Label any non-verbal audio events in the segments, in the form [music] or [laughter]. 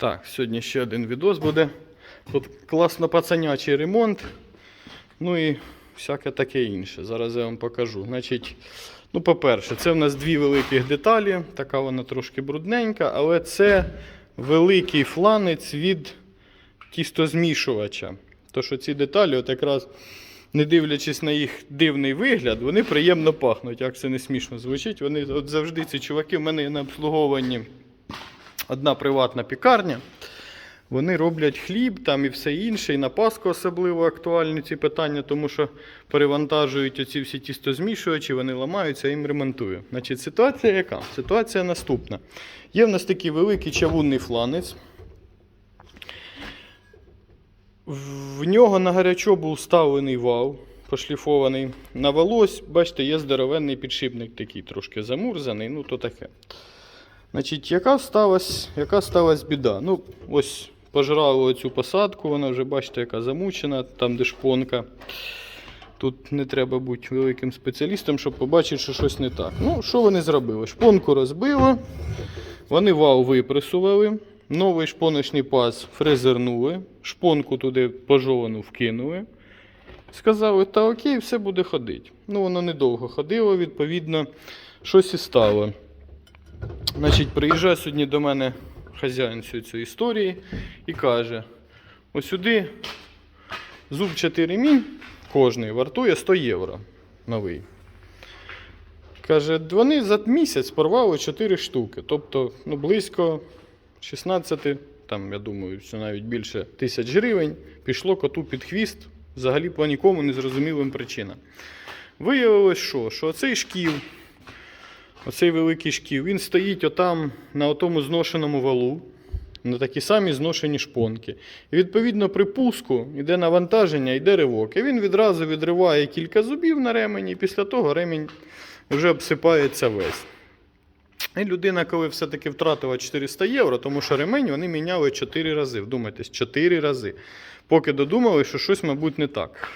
Так, сьогодні ще один відос буде. Тут класно пацанячий ремонт. Ну і всяке таке інше. Зараз я вам покажу. Значить, ну, по-перше, це в нас дві великих деталі. Така вона трошки брудненька, але це великий фланець від тістозмішувача. То що ці деталі, от якраз не дивлячись на їх дивний вигляд, вони приємно пахнуть. Як це не смішно звучить. Вони от завжди ці чуваки в мене на обслуговуванні одна приватна пікарня. Вони роблять хліб там і все інше, і на Пасху особливо актуальні ці питання, тому що перевантажують оці всі тістозмішувачі, вони ламаються, їм ремонтую. Значить, ситуація яка? Ситуація наступна. Є в нас такий великий чавунний фланець. В нього на гарячо був вставлений вал, пошліфований. На волось, бачите, є здоровенний підшипник такий, трошки замурзаний, ну то таке. Значить, яка сталася, яка сталась біда? Ну, ось пожрали оцю посадку, вона вже, бачите, яка замучена, там де шпонка. Тут не треба бути великим спеціалістом, щоб побачити, що щось не так. Ну, що вони зробили? Шпонку розбило, вони вал випресували, новий шпоночний паз фрезернули, шпонку туди пожовану вкинули. Сказали, та окей, все буде ходити. Ну, воно недовго ходило, відповідно, щось і стало. Значить, приїжджає сьогодні до мене хазяїн цієї історії і каже: ось сюди зубчатий ремінь кожний вартує 100 євро новий. Каже, вони за місяць порвали 4 штуки. Тобто, ну, близько 16, там, я думаю, що навіть більше тисяч гривень пішло коту під хвіст, взагалі по нікому незрозумілим причинам. Виявилось, що, що цей шкіл, оцей великий шкіл, він стоїть отам на отому зношеному валу, на такі самі зношені шпонки. І відповідно при пуску йде навантаження, йде ривок. І він відразу відриває кілька зубів на ремені, і після того ремінь вже обсипається весь. І людина, коли все-таки втратила 400 євро, тому що ремень вони міняли 4 рази. Вдумайтесь, 4 рази. Поки додумали, що щось, мабуть, не так.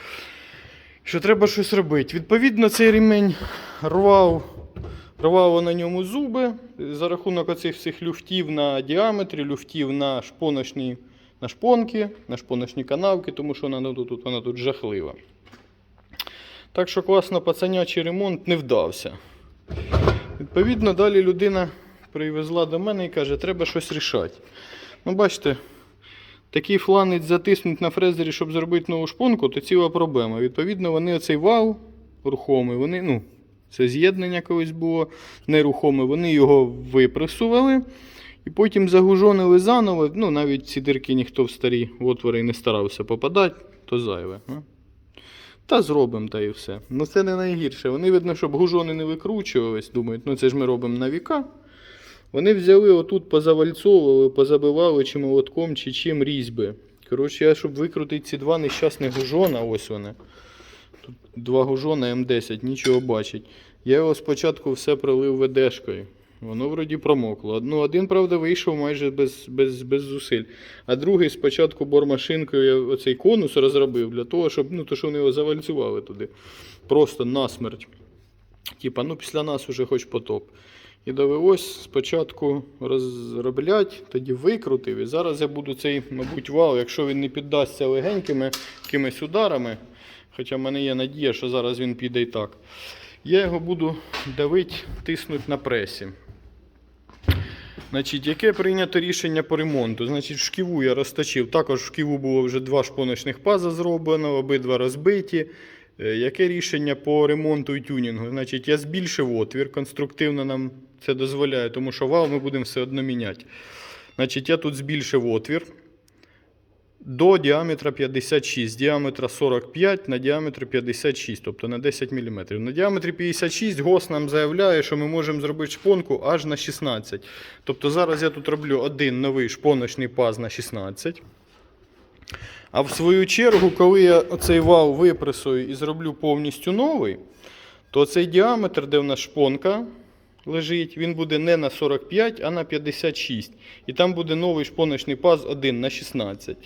Що треба щось робити. Відповідно, цей ремень рвав, рвало на ньому зуби за рахунок оцих всіх люфтів на діаметрі, люфтів на шпоночні, на шпонки, на шпоночні канавки, тому що вона тут, вона тут жахлива. Так що класно пацанячий ремонт не вдався. Відповідно, далі людина привезла до мене і каже, треба щось рішати. Ну, бачите, такий фланець затиснуть на фрезері, щоб зробити нову шпонку, то ціла проблема. Відповідно, вони оцей вал рухомий, вони, ну, це з'єднання колись було нерухоме, вони його випресували. І потім загужонили заново. Ну, навіть ці дирки ніхто в старі отвори не старався попадати, то зайве. Та зробимо, та і все. Ну це не найгірше. Вони, видно, щоб гужони не викручувались, думають, ну це ж ми робимо на віка. Вони взяли отут, позавальцовували, позабивали чи молотком, чи чим різьби. Коротше, я, щоб викрутити ці два нещасних гужона, ось вони. Тут два гужона М10, нічого бачить. Я його спочатку все пролив ведешкою. Воно вроді промокло. Ну, один, правда, вийшов майже без, без, без зусиль. А другий спочатку бормашинкою я оцей конус розробив для того, щоб ну, то, що вони його завальцювали туди. Просто насмерть. Типа, ну після нас уже хоч потоп. І довелось спочатку розробляти, тоді викрутив. І зараз я буду цей, мабуть, вал, якщо він не піддасться легенькими якимись ударами, хоча в мене є надія, що зараз він піде і так. Я його буду давити, тиснути на пресі. Значить, яке прийнято рішення по ремонту? Значить, шківу я розточив. Також в шківу було вже два шпоночних паза зроблено, обидва розбиті. Е, Яке рішення по ремонту і тюнінгу? Значить, я збільшив отвір, конструктивно нам це дозволяє, тому що вал ми будемо все одно міняти. Значить, я тут збільшив отвір до діаметра 56, з діаметра 45 на діаметр 56, тобто на 10 мм. На діаметрі 56 ГОС нам заявляє, що ми можемо зробити шпонку аж на 16. Тобто зараз я тут роблю один новий шпоночний паз на 16. А в свою чергу, коли я оцей вал випресую і зроблю повністю новий, то цей діаметр, де в нас шпонка лежить, він буде не на 45, а на 56. І там буде новий шпоночний паз 1 на 16.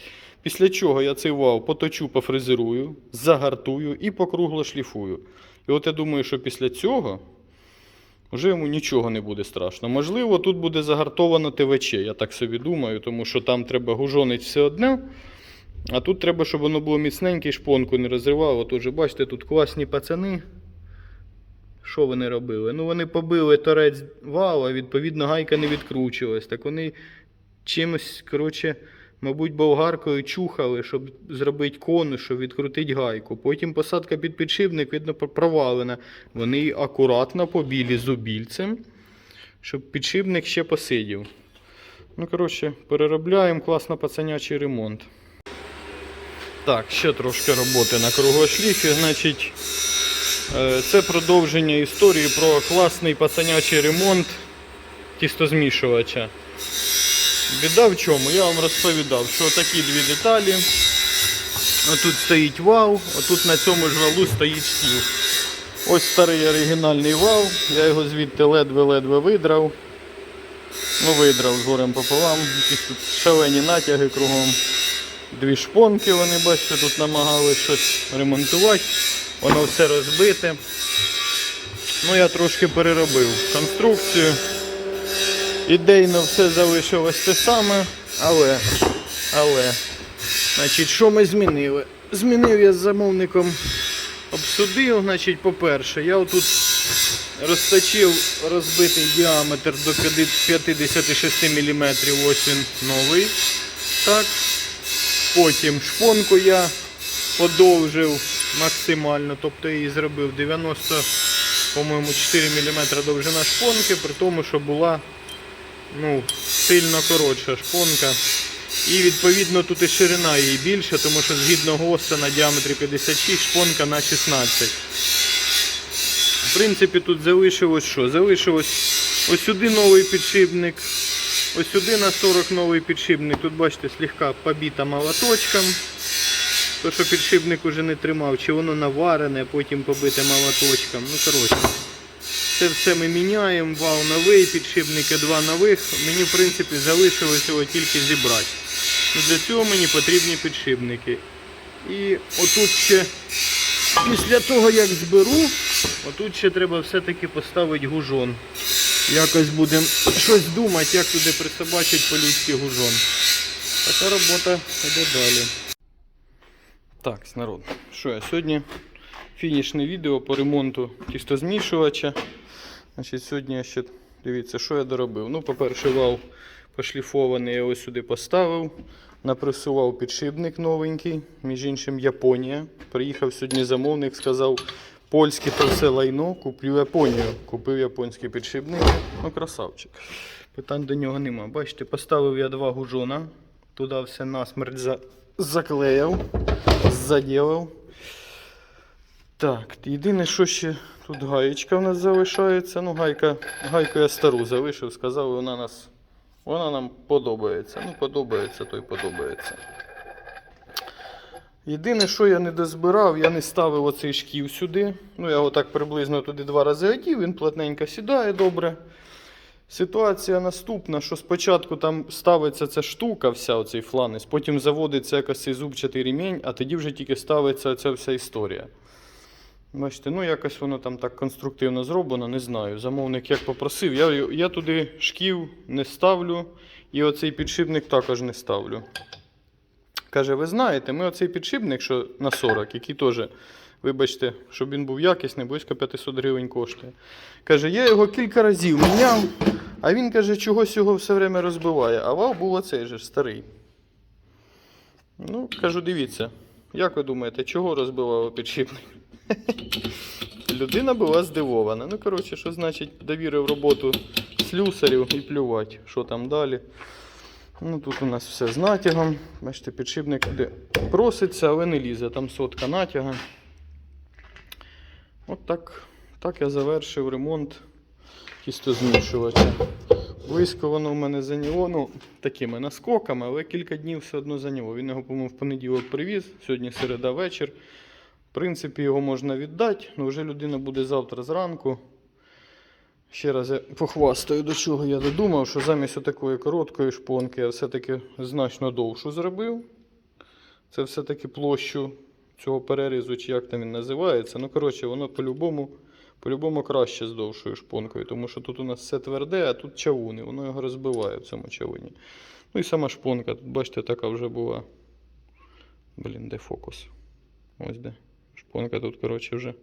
Після чого я цей вал поточу, пофрезерую, загартую і покругло шліфую. І от я думаю, що після цього вже йому нічого не буде страшно. Можливо, тут буде загартовано ТВЧ, я так собі думаю, тому що там треба гужонить все одне. А тут треба, щоб воно було міцненьке і шпонку не розривало. Тож, бачите, тут класні пацани. Що вони робили? Ну, вони побили торець вала, відповідно, гайка не відкручувалась. Так вони чимось, коротше, мабуть, болгаркою чухали, щоб зробити конус, щоб відкрутити гайку. Потім посадка під підшипник, видно, провалена. Вони її акуратно побілі зубільцем, щоб підшипник ще посидів. Ну, коротше, переробляємо класно пацанячий ремонт. Так, ще трошки роботи на кругошліфі. Значить, це продовження історії про класний пацанячий ремонт тістозмішувача. Біда в чому? Я вам розповідав, що такі дві деталі. Отут стоїть вал, отут на цьому ж валу стоїть стіл. Ось старий оригінальний вал, я його звідти ледве-ледве видрав. Ну, видрав з горем пополам. Якісь тут шалені натяги кругом. Дві шпонки вони, бачите, тут намагалися щось ремонтувати. Воно все розбите. Ну, я трошки переробив конструкцію. Ідейно все залишилось те саме, але, але, значить, що ми змінили? Змінив я з замовником, обсудив, значить, по-перше, я отут розточив розбитий діаметр до 56 мм, ось він новий. Так. Потім шпонку я подовжив максимально, тобто її зробив 90, по-моєму, 4 мм довжина шпонки, при тому, що була ну, сильно коротша шпонка. І відповідно тут і ширина її більша, тому що згідно ГОСТа на діаметрі 56 шпонка на 16. В принципі, тут залишилось що? Залишилось ось сюди новий підшипник. Ось сюди на 40 новий підшипник. Тут бачите, слегка побіта молоточком. То, що підшипник уже не тримав, чи воно наварене, потім побите молоточком. Ну, коротше. Це все ми міняємо, вал новий, підшипники два нових. Мені в принципі залишилось його тільки зібрати. Ну, Для цього мені потрібні підшипники. І отут ще, після того як зберу, отут ще треба все-таки поставити гужон. Якось будемо щось думати, як туди присобачити по-людськи гужон. Така робота йде далі. Так, народ, що я сьогодні фінішне відео по ремонту тістозмішувача. Значить, сьогодні я ще дивіться, що я доробив. Ну, по-перше, вал пошліфований, я ось сюди поставив. Напресував підшипник новенький, між іншим Японія. Приїхав сьогодні замовник, сказав, польське то все лайно, куплю Японію. Купив японський підшипник. Ну, красавчик. Питань до нього нема. Бачите, поставив я два гужона. Туди все насмерть за... заділив. Так, єдине, що ще тут гаєчка в нас залишається. Ну, гайка, гайку я стару залишив, сказав, вона нас. Вона нам подобається. Ну, подобається, то й подобається. Єдине, що я не дозбирав, я не ставив оцей шків сюди. Ну, я його так приблизно туди два рази одів, він плотненько сідає добре. Ситуація наступна, що спочатку там ставиться ця штука, вся оцей фланець, потім заводиться якось цей зубчатий ремінь, а тоді вже тільки ставиться ця вся історія. Бачите, ну якось воно там так конструктивно зроблено, не знаю. Замовник як попросив. Я, я туди шків не ставлю і оцей підшипник також не ставлю. Каже, ви знаєте, ми оцей підшипник, що на 40, який теж, вибачте, щоб він був якісний, близько 500 гривень коштує. Каже, я його кілька разів міняв, а він каже, чогось його все время розбиває. А вал був оцей же старий. Ну, кажу, дивіться, як ви думаєте, чого розбивав підшипник? [laughs] Людина була здивована. Ну, коротше, що значить довірив роботу слюсарів і плювати, що там далі. Ну, Тут у нас все з натягом. Бачите, підшипник туди проситься, але не лізе. Там сотка натяга. От так, так я завершив ремонт тістозмішувача. Близько воно в мене зайняло, ну, такими наскоками, але кілька днів все одно зайняло. Він його, по-моєму, в понеділок привіз, сьогодні середа вечір. В принципі, його можна віддати, але вже людина буде завтра зранку. Ще раз я похвастаю, до чого я додумав, що замість такої короткої шпонки я все-таки значно довшу зробив. Це все-таки площу цього перерізу, чи як там він називається. Ну, коротше, воно по-любому По-любому краще з довшою шпонкою, тому що тут у нас все тверде, а тут чавуни, воно його розбиває в цьому чавуні. Ну і сама шпонка, тут бачите, така вже була. Блін, де фокус? Ось де. Шпонка тут, коротше, вже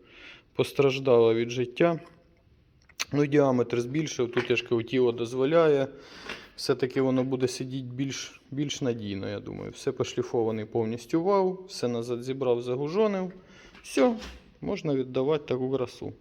постраждала від життя. Ну, діаметр збільшив, тут я тіло дозволяє. Все-таки воно буде сидіти більш, більш надійно, я думаю. Все пошліфований повністю вау, все назад зібрав, загужонив. Все, можна віддавати таку красу.